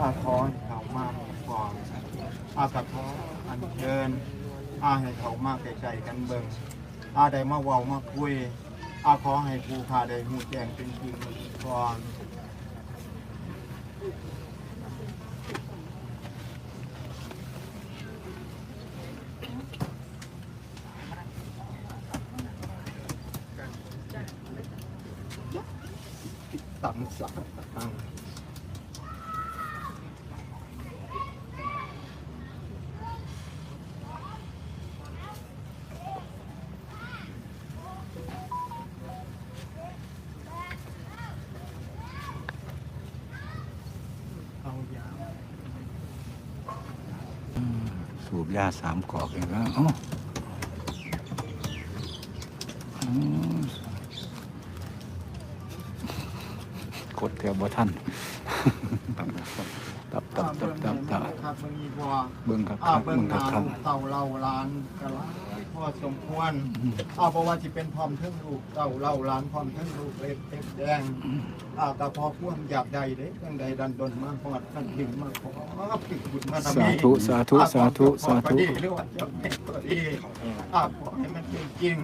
อาทอนเขามาก่อนอากระท้ออันเชิญอาให้เขามาใจใจกันเบิ่งอาได้มาเว้ามาคุยอาขอให้ผู้พาได้หูแจงเป็นจริงก่อนตั้งสัก สูบยาสามกอกเองแล้วอ๋ออืมกดเทียบบ่ท่านตับตับตับตับตับครับมันมีพอเบิ่งครับอาครับเบิ่งเบิ่งครับนาครับลูกเต่าเล่าล้านกะลายพ อสมควรอาเพราะว่าสิเป็นพร้อมเทั้งลูกเต่าเล่าล้านพร้อมเทั้งลูกเล็กเต็กแดงอาแต่พอความอยากใดเด้จังใดดันดนมาฮอดกันถึงมาขอปิดบุญมาทำสาธุสาธุสาธุสาธุหรือว่าจะเป็นตัวดีอาขอให้มันเป็นจริง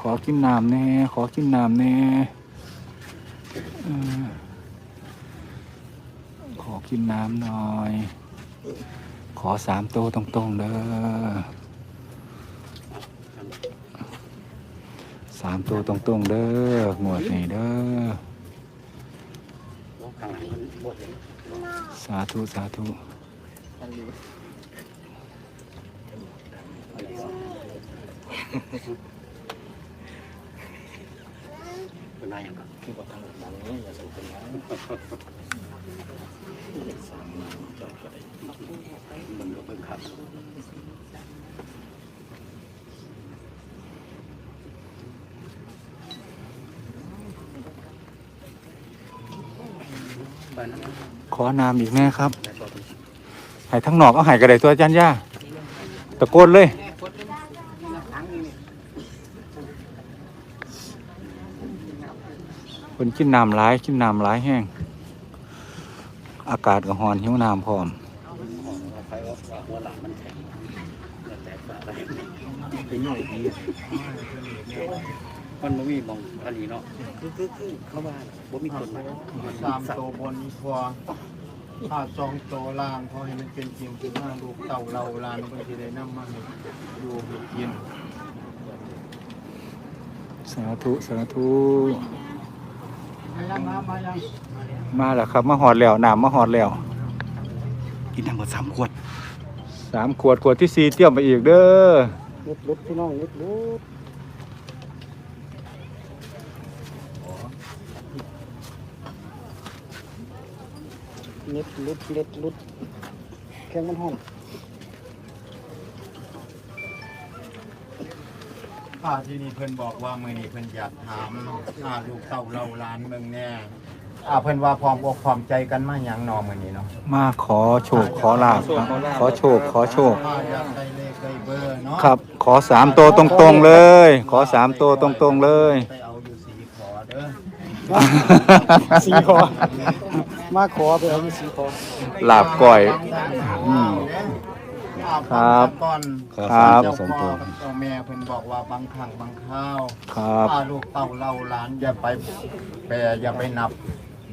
ขอกินน้ำแน่ ขอกินน้ำแน่เออขอกินน้ำหน่อย ขอสามโตวตรงๆเด้อสามตัวตรงๆเด้อหมวดนี่เด้อสาธุ สาธุเป็นนายอย่างกับที่บอกทางหลังนี้อย่าสูบเป็นน้ำมันก็เป็น ขอน้ำอีกแม่ครับให้ทั้งหนอกเอาหายกระไดตัวอาจารย์ย่าตะโกนเลยคนกินน้ำร้ายกินน้ำร้ายแห้ง อากาศก็ร้อนหิวน้ำพร้อมใครว่าหัวหลังมันแข็งมันแตกอะไรเป็นย่อยดีมันไม่มีมองอันนี้เนาะคือคือคือเข้าบ้านบ่มีคนมาสามโตวบนนี้พอถ้าสองโตวล่างพอให้มันเป็นจริงคือว่าลูกเต่าเราลานบางทีได้นำมาให้อยู่ให้กินสาธุสาธุ มาแล้วครับ มาหอดแล้วน้ำมาหอดแล้ว กินทั้งหมดสามขวดสามขวดขวดที่สี่เตรียมไปอีกเด้อลุดลุดพี่น้องลุดลุดเล็ดลุดเล็ดลุดแข็งมันห้อง ป้าที่นี่เพิ่นบอกว่ามื้อนี้เพิ่นอยากถามอ่าลูกเต่าเราลานเมืองแน่อ่าเพิ่นว่าพร้อมอกพร้อมใจกันมาหยังนอมื้อนี้เนาะมาขอโชคขอลาบครับขอโชคขอโชคอ่าอยากได้เลขได้เบอร์เนาะครับ ขอสามตัวตรงๆเลย ขอสามตัวตรงๆเลย ไปเอาอยู่สีขอเด้อสีคอมาขอไปเอาสีคอลาบก่อย อืม ครับก่อนครับเจ้าพ่อกับเจ้าแม่เพิ่นบอกว่าบางครั้งบางคราวครับถ้าลูกเต้าเล่าหล้านอย่าไปแปรอย่าไปนับ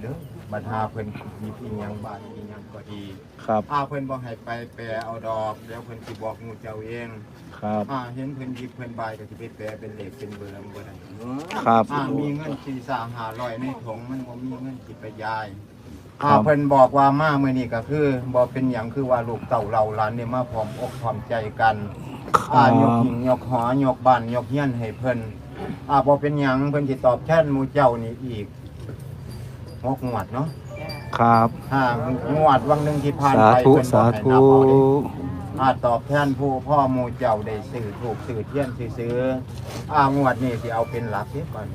เด้อบัดหาเพิ่นมีอีหยังบาดอีหยังก็ดีครับอ่าเพิ่นบ่ให้ไปแปรเอาดอกเดี๋ยวเพิ่นสิบอกหมู่เจ้าเองครับอ่าเห็นเพิ่นหยิบเพิ่นบายก็สิไปแปรเป็นเลขเป็นเบอร์มันบ่ได้ครับอ่ามีเงิน4 3 500ในถุงมันบ่มีเงินสิไปยาย อ่าเพิ่นบอกว่ามามื้อนี้ก็คือบ่เป็นหยังคือว่าลูกเต้าเล่าหลานนี่มาพร้อมอกพร้อมใจกันคอ่ารัยกบหิงยกหอยกบ้านยกเฮียนให้เพิ่นอ่าบ่เป็นหยังเพิ่นสิตอบแทนหมู่เจ้านี่อีกหกงวดเนาะครับอ่างวดวังหนึงที่ผ่านสาไปธุเพิ่นบ่สาให้ธุนับเอาเด้อ่าตอบแทนผู้พ่อหมู่เจ้าได้ซื้อถูกซื้อเทียนซื้อๆอ่างวดนี้สิเอาเป็นหลักเด้ก่อน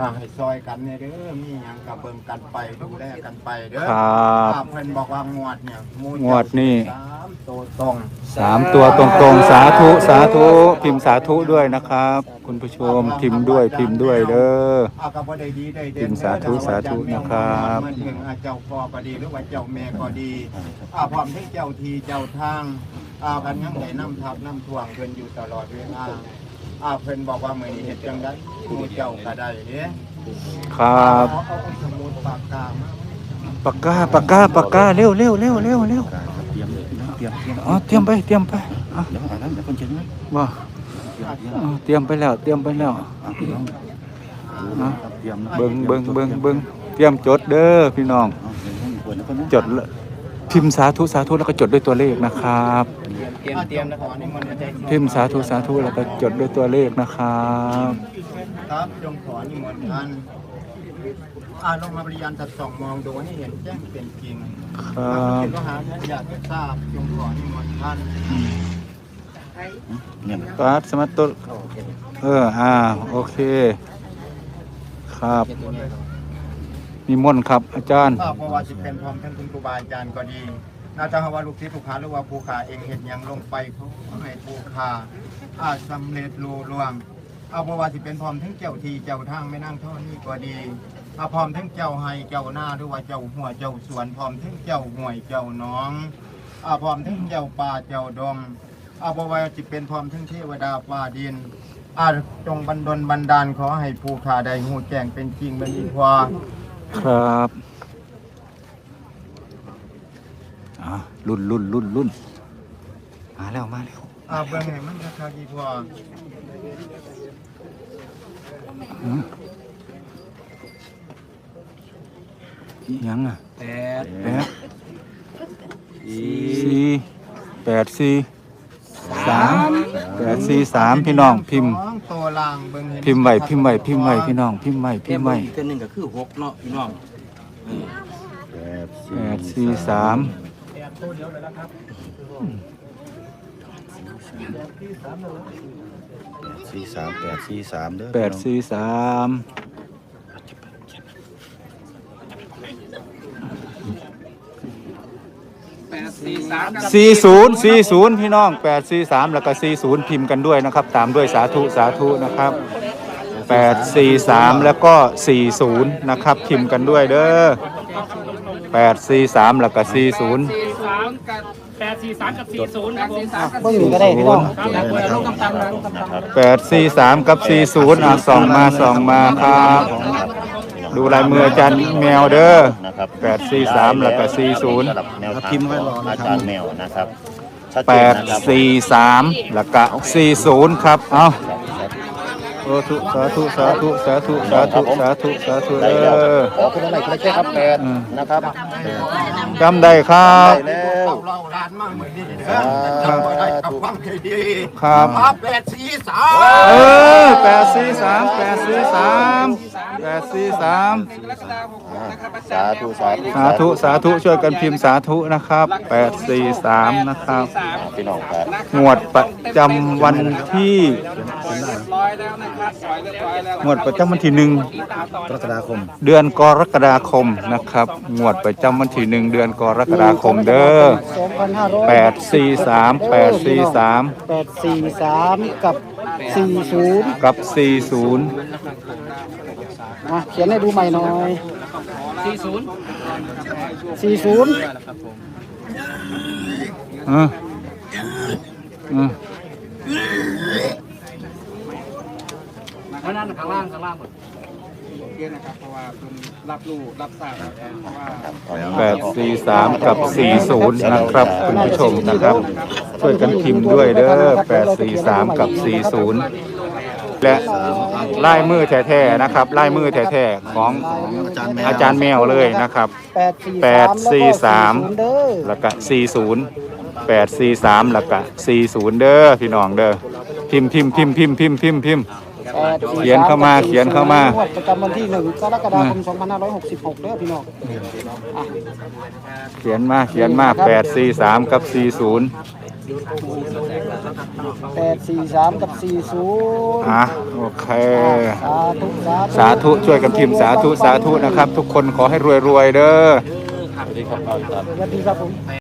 อ่าให้ซอยกันเนี่ยเด้อมีหยังก็เบิ่งกันไปดูแลกันไปเด้อครับอ่าเพิ่นบอกว่างวดเนี่ยหมู่งวดนี้สามโตตัวตรงสามตัวตรงๆ สาธุสาธุพิมพ์สาธุด้วยนะครับ คุณผู้ชมพิมพ์ด้วยพิมพ์ด้วยเด้อ เอากับว่าได้ดีได้เด่นพิมพ์สาธุสาธุนะครับ มันถึงอาเจ้าพ่อก็ดีหรือว่าเจ้าแม่ก็ดีอาพร้อมทั้งเจ้าทีเจ้าทางอากันยังไหนน้ำทับน้ำท่วงเพิ่นอยู่ตลอดเวลา อาเพิ่นบอกว่ามื้อนี้เฮ็ดจังได๋หมู่เจ้าก็ได้เด้ครับเอาเอาเอาสมุดปากกามาปากกาปากกาปากกาเร็วเร็วเร็วเร็วเร็วเตรียมเลยเตรียมเตรียมอ๋อเตรียมไปเตรียมไปอะเดี๋ยวอ่านแล้วเดี๋ยวคนเขียนไว้ว่าอ๋อเตรียมไปแล้วเตรียมไปแล้วอะพี่น้องอะเตรียมนะเบิ้งเบิ้งเบิ้งเบิ้งเตรียมจดเด้อพี่น้องเอาเดี๋ยวให้ควรนะคนนะจดละพิมพ์สาธุสาธุแล้วก็จดด้วยตัวเลขนะครับ เตรียมเตรียมนะขอนี่มันจะได้พิมพ์สาธุสาธุแล้วก็จดด้วยตัวเลขนะครับครับจงขอนิมนต์ท่านอาลงมาปริยานตัดส่องมองดูให้เห็นแจ้งเป็นจริงครับเป็นมหาท่านอยากให้ทราบจงขอนิมนต์ท่านเนี่ยปัดสมัตตุเอออ่าโอเค ครับมีมนต์ครับอาจารย์ถ้าเพราะว่าสิเป็นพร้อมท่านคุณครูบาอาจารย์ก็ดี น่าจะว่าลูกศิษย์ลูกค้าหรือว่าผู้ขาเองเห็นยังลงไปเขาให้ผู้ขาอาจสำเร็จรูล่วง เอาเพระว่าสิเป็นพร้อมทั้งเจ้าทีเจ้าทางไม่นั่งเท่านี้ก็ดีเอาพร้อมทั้งเจ้าให้เจ้าหน้าหรือว่าเจ้าหัวเจ้าสวนพร้อมทั้งเจ้าห่วยเจ้าน้องเอาพร้อมทั้งเจ้าป่าเจ้าดงเอาเพราะว่าสิเป็นพร้อมทั้งเทวดาฟ้าดินอาจงบันดลบันดาลขอให้ผู้ขาได้หูแจ้งเป็นจริงเป็นอีกว่าครับอ่า รุ่นรุ่นรุ่นรุ่นมาแล้วมาแล้วอาเบิ่งให้มันราคาดีกว่าอืมอิหยังอะแปดแปดสี่แปดสี่สามแปดสี่สามพี่น้องพิมพ์ สองตัวล่างเบิ่งให้นพิมพ์ไว้พิมพ์ไว้พิมพ์ไว้พี่น้องพิมพ์ไว้พิเทียมบพ์ไว้ไว้อีกตัวหนึ่งก็คือหกเนาะพี่น้อง แปดแปดสี่สาม สี่สามแปดสี่สามเด้อแปดสี่สามสี่ศูนย์สี่ศูนย์พี่น้องแปดสี่สามแล้วก็สี่ศูนย์พิมพ์กันด้วยนะครับ ตามด้วยสาธุสาธุนะครับแปดสี่สามแล้วก็สี่ศูนย์นะครับ พิมพ์กันด้วยเด้อแปดสี่สามแล้วก็สี่ศูนย์สี่สาม กับแปดสี่สามกับสี่ศูนย์ครับผมเบิ่งก็ได้พี่น้อง ครับแล้วก็ลูกกำตันนะลูกกำตันแปดสี่สามกับสี่ศูนย์อะส่องมาส่องมาครับ ดูลายมืออาจารย์แมวเด้อนะครับแปดสี่สามแล้วก็สี่ศูนย์สำหรับแนวทางของอาจารย์แมวนะครับชัดแปเจนดนะครับ สี่สามแล้วก็สี่ศูนย์ครับ เอาสา ธุสาธุสาธุสาธุสาธุสาธุสาธุได้เอแล้วอขอคุณอะไรคุณเจ้ครับแปดอืมนะครับจำได้ครับได้แล้วเราเราล้านมากเหมือนนี่เด้อจำบ่ได้กับความใจดีครับมาแปดสี่สามเออแปดสี่สามแปดสี่สาม แปดสี่สามสาธุสาธุสาธุสาธุช่วยกันพิมพ์สาธุนะครับแปดสี่สามนะครับพี่น้องครับงวดประจำวันที่ร้อยแล้วนะครับสอยเรียบร้อยแล้วงวดประจำวันที่หนึ่งกรกฎาคม เดือนกรกฎาคมนะครับงวดประจำวันที่หนึ่งเดือนกรกฎาคมเด้อแปดสี่สามแปดสี่สามแปดสี่สามกับสี่ศูนย์กับสี่ศูนย์ อะเขียนให้ดูใหม่หน่อยสี่ศูนย์สี่ศูนย์เออเออข้างล่างข้างล่างข้างล่างหมดโอเคนะครับเพราะว่าคุณรับรู้รับทราบแล้วเพราะว่าแปดสี่สามกับสี่ศูนย์นะครับคุณผู้ชมนะครับ ช่วยกันพิมพ์ด้วยเด้อแปดสี่สามกับสี่ศูนย์ และลายมือแท้ๆนะครับลายมือแท้ๆของอาจารย์แมวเลยนะครับแปดสี่สามแปดสี่สามแล้วก็เด้อแล้วก็40 843แล้วก็40 เด้อพี่น้องเด้อพิมพ์พิมพ์พิมพ์พิมพ์พิมพ์พิมพ์พิมพ์ เขียนเข้ามาเขียนเข้ามา งวดประจำวันที่หนึ่งกรกฎาคมสองพันห้าร้อยหกสิบหกเด้อพี่น้องอะเขียนมาเขียนมา843 กับ 40แปดสี่สามกับสี่ศูนย์อะโอเคสาธุสาธุสาธุช่วยกันพิมพ์สาธุสาธุนะครับ ทุกคนขอให้รวยๆเด้อ สวัสดีครับผม